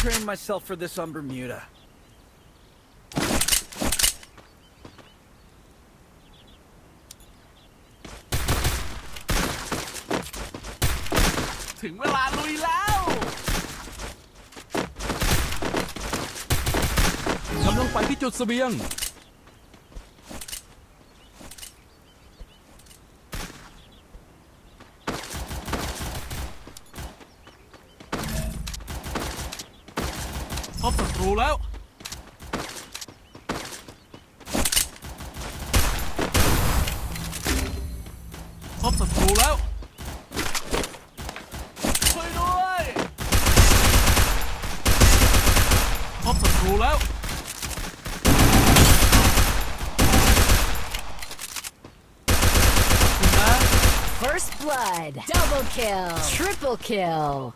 train myself for this on Bermuda. ถึง ด้วยพบศัตรูแล้วคุณนะ First blood. Double kill. Triple kill.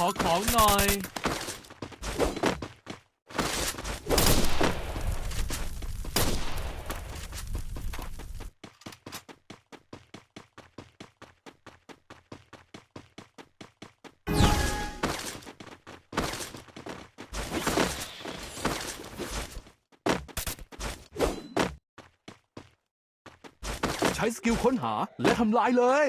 ขอของหน่อย ใช้สกิลค้นหาและทำลายเลย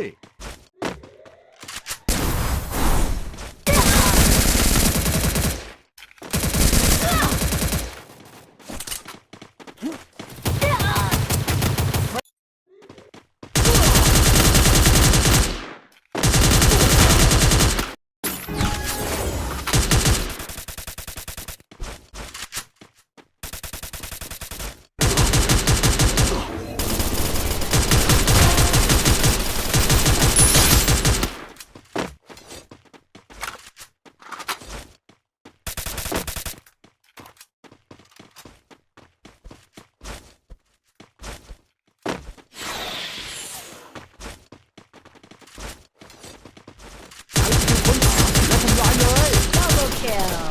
ใช้สกิลค้นหาและทำลายเลย Double kill.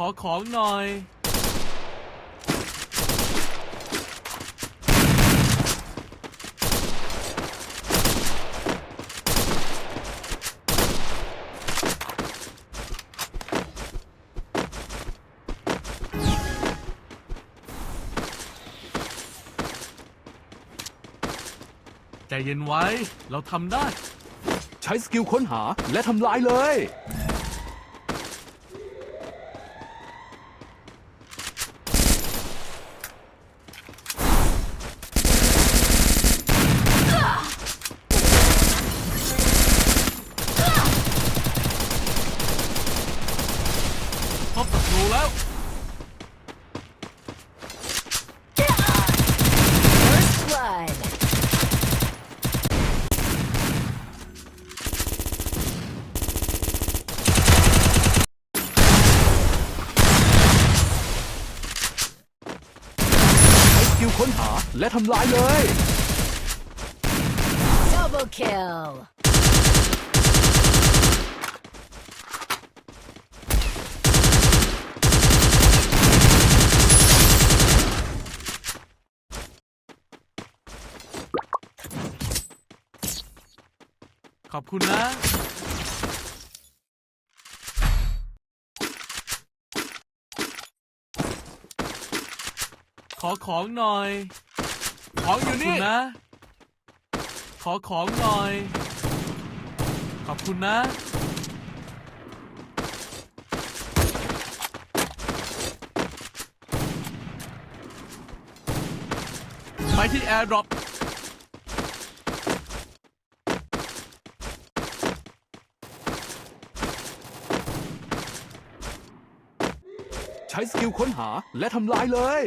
ขอของหน่อย เย็นไว้ เราทำได้ ใช้สกิลค้นหาและทำลายเลย พบศัตรูแล้ว First blood. ใช้สกิลค้นหา และทำลายเลย Double kill. ขอบคุณนะ ขอของหน่อย ของอยู่นี่นะ ขอของหน่อย ขอบคุณนะ ไปที่แอร์ดรอป ใช้สกิลค้นหาและทำลายเลย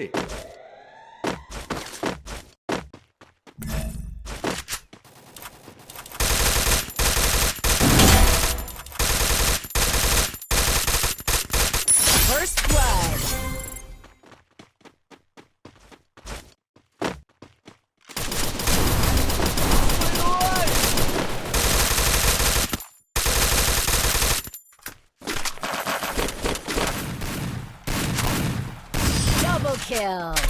kill.